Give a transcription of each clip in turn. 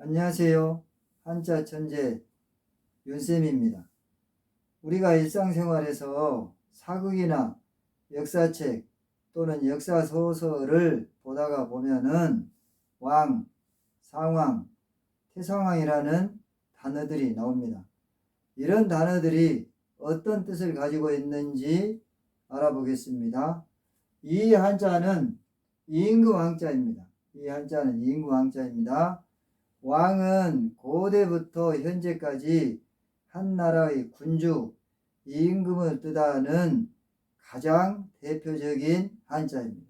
안녕하세요. 한자 천재 윤쌤입니다. 우리가 일상생활에서 사극이나 역사책 또는 역사소설을 보다가 보면은 왕, 상왕, 태상왕이라는 단어들이 나옵니다. 이런 단어들이 어떤 뜻을 가지고 있는지 알아보겠습니다. 이 한자는 임금 왕자입니다. 이 한자는 임금 왕자입니다. 왕은 고대부터 현재까지 한 나라의 군주, 임금을 뜻하는 가장 대표적인 한자입니다.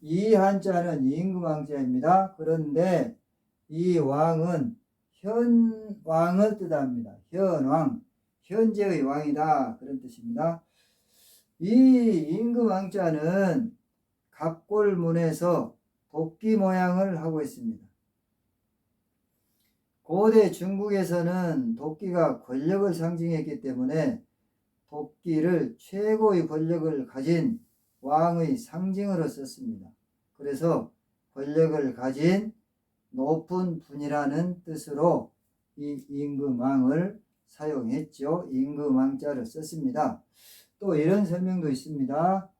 이 한자는 임금 왕자입니다. 그런데 이 왕은 현 왕을 뜻합니다. 현왕, 현재의 왕이다. 그런 뜻입니다. 이 임금 왕자는 갑골문에서 도끼 모양을 하고 있습니다. 고대 중국에서는 도끼가 권력을 상징했기 때문에 도끼를 최고의 권력을 가진 왕의 상징으로 썼습니다. 그래서 권력을 가진 높은 분이라는 뜻으로 이 임금왕을 사용했죠. 임금왕자를 썼습니다. 또 이런 설명도 있습니다.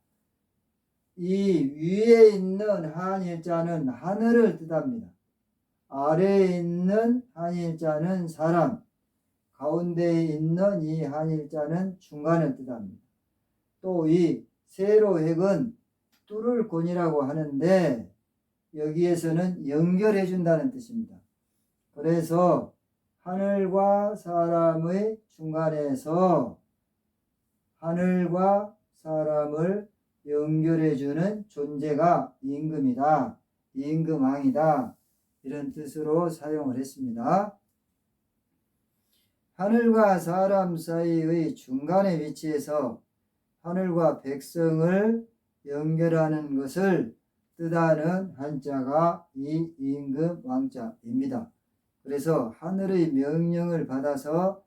이 위에 있는 한일자는 하늘을 뜻합니다. 아래에 있는 한일자는 사람, 가운데에 있는 이 한일자는 중간을 뜻합니다. 또 이 세로획은 뚫을 권이라고 하는데 여기에서는 연결해 준다는 뜻입니다. 그래서 하늘과 사람의 중간에서 하늘과 사람을 연결해 주는 존재가 임금이다. 임금왕이다. 이런 뜻으로 사용을 했습니다. 하늘과 사람 사이의 중간에 위치해서 하늘과 백성을 연결하는 것을 뜻하는 한자가 이 임금 왕자입니다. 그래서 하늘의 명령을 받아서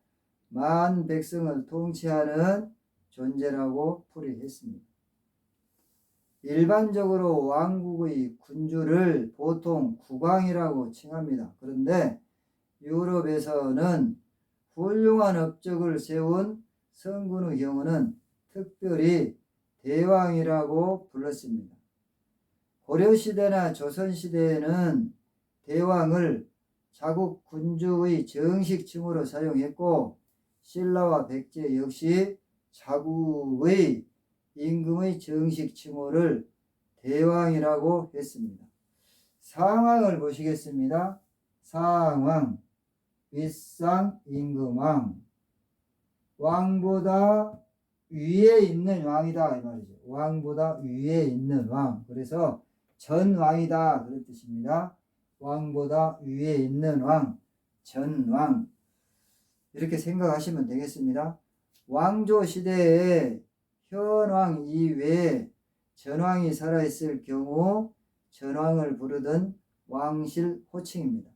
만 백성을 통치하는 존재라고 풀이했습니다. 일반적으로 왕국의 군주를 보통 국왕이라고 칭합니다. 그런데 유럽에서는 훌륭한 업적을 세운 성군의 경우는 특별히 대왕이라고 불렀습니다. 고려시대나 조선시대에는 대왕을 자국 군주의 정식 칭호로 사용했고 신라와 백제 역시 자국의 임금의 정식 칭호를 대왕이라고 했습니다. 상왕을 보시겠습니다. 상왕, 윗상 임금왕, 왕보다 위에 있는 왕이다 이 말이죠. 왕보다 위에 있는 왕. 그래서 전왕이다 그런 뜻입니다. 왕보다 위에 있는 왕, 전왕 이렇게 생각하시면 되겠습니다. 왕조 시대에 현왕 이외에 전왕이 살아있을 경우 전왕을 부르던 왕실 호칭입니다.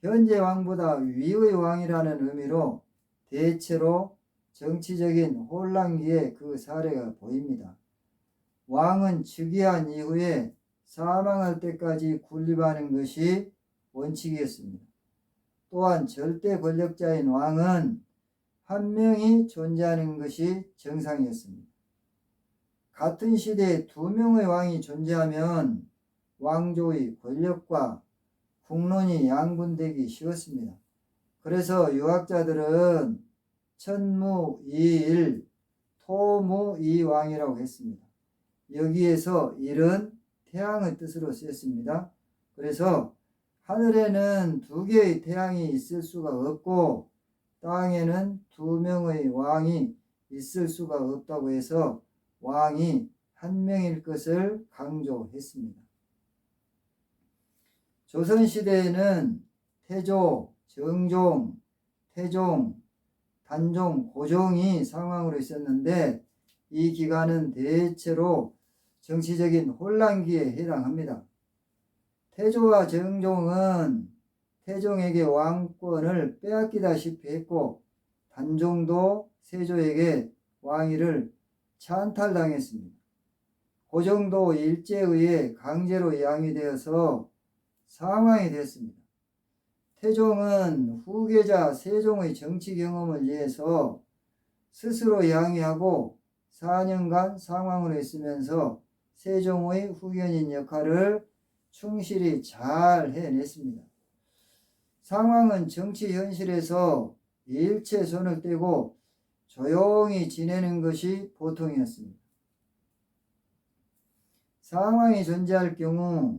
현재 왕보다 위의 왕이라는 의미로 대체로 정치적인 혼란기에 그 사례가 보입니다. 왕은 즉위한 이후에 사망할 때까지 군립하는 것이 원칙이었습니다. 또한 절대 권력자인 왕은 한 명이 존재하는 것이 정상이었습니다. 같은 시대에 두 명의 왕이 존재하면 왕조의 권력과 국론이 양분되기 쉬웠습니다. 그래서 유학자들은 천무이일, 토무이왕이라고 했습니다. 여기에서 일은 태양의 뜻으로 쓰였습니다. 그래서 하늘에는 두 개의 태양이 있을 수가 없고 땅에는 두 명의 왕이 있을 수가 없다고 해서 왕이 한 명일 것을 강조했습니다. 조선시대에는 태조, 정종, 태종, 단종, 고종이 상황으로 있었는데 이 기간은 대체로 정치적인 혼란기에 해당합니다. 태조와 정종은 태종에게 왕권을 빼앗기다시피 했고 단종도 세조에게 왕위를 찬탈당했습니다. 고종도 일제에 의해 강제로 양위되어서 상황이 되었습니다. 태종은 후계자 세종의 정치 경험을 위해서 스스로 양해하고 4년간 상황으로 있으면서 세종의 후견인 역할을 충실히 잘 해냈습니다. 상황은 정치 현실에서 일체 손을 떼고 조용히 지내는 것이 보통이었습니다. 상황이 존재할 경우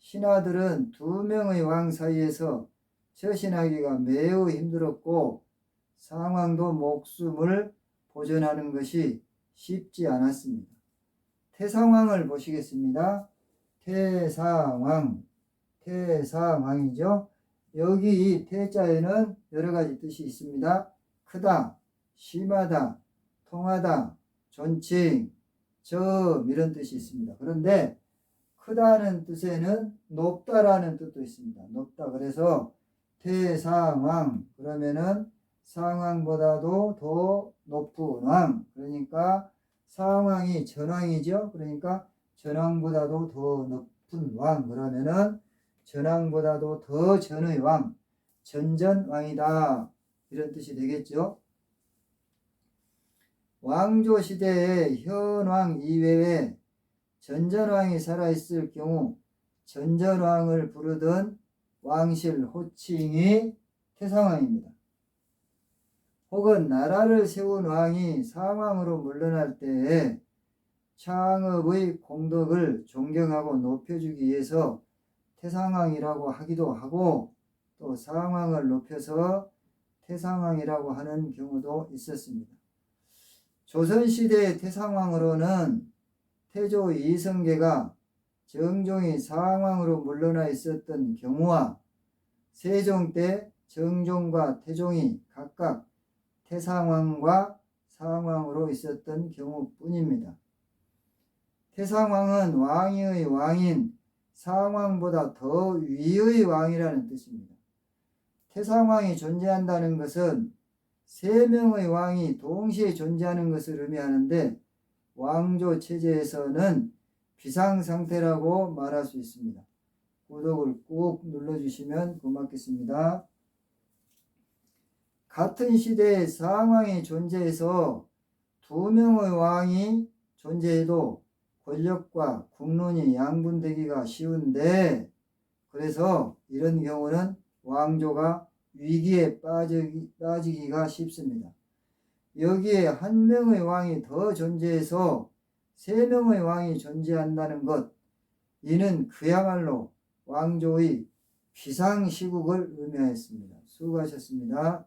신하들은 두 명의 왕 사이에서 처신하기가 매우 힘들었고 상황도 목숨을 보존하는 것이 쉽지 않았습니다. 태상왕을 보시겠습니다. 태상왕, 태상왕이죠. 여기 이 태자에는 여러 가지 뜻이 있습니다. 크다, 심하다, 통하다, 존칭, 점 이런 뜻이 있습니다. 그런데 크다는 뜻에는 높다라는 뜻도 있습니다. 높다. 그래서 태상왕 그러면은 상왕보다도 더 높은 왕. 그러니까 상왕이 전왕이죠. 그러니까 전왕보다도 더 높은 왕. 그러면은 전왕보다도 더 전의 왕. 전전 왕이다. 이런 뜻이 되겠죠. 왕조 시대의 현왕 이외에 전전왕이 살아있을 경우 전전왕을 부르던 왕실 호칭이 태상왕입니다. 혹은 나라를 세운 왕이 사망으로 물러날 때에 창업의 공덕을 존경하고 높여주기 위해서 태상왕이라고 하기도 하고 또 상왕을 높여서 태상왕이라고 하는 경우도 있었습니다. 조선시대의 태상왕으로는 태조 이성계가 정종이 상왕으로 물러나 있었던 경우와 세종 때 정종과 태종이 각각 태상왕과 상왕으로 있었던 경우뿐입니다. 태상왕은 왕위의 왕인 상왕보다 더 위의 왕이라는 뜻입니다. 태상왕이 존재한다는 것은 세 명의 왕이 동시에 존재하는 것을 의미하는데 왕조 체제에서는 비상 상태라고 말할 수 있습니다. 구독을 꾹 눌러주시면 고맙겠습니다. 같은 시대에 상황이 존재해서 두 명의 왕이 존재해도 권력과 국론이 양분되기가 쉬운데 그래서 이런 경우는 왕조가 위기에 빠지기, 빠지기가 쉽습니다. 여기에 한 명의 왕이 더 존재해서 세 명의 왕이 존재한다는 것, 이는 그야말로 왕조의 비상시국을 의미하였습니다. 수고하셨습니다.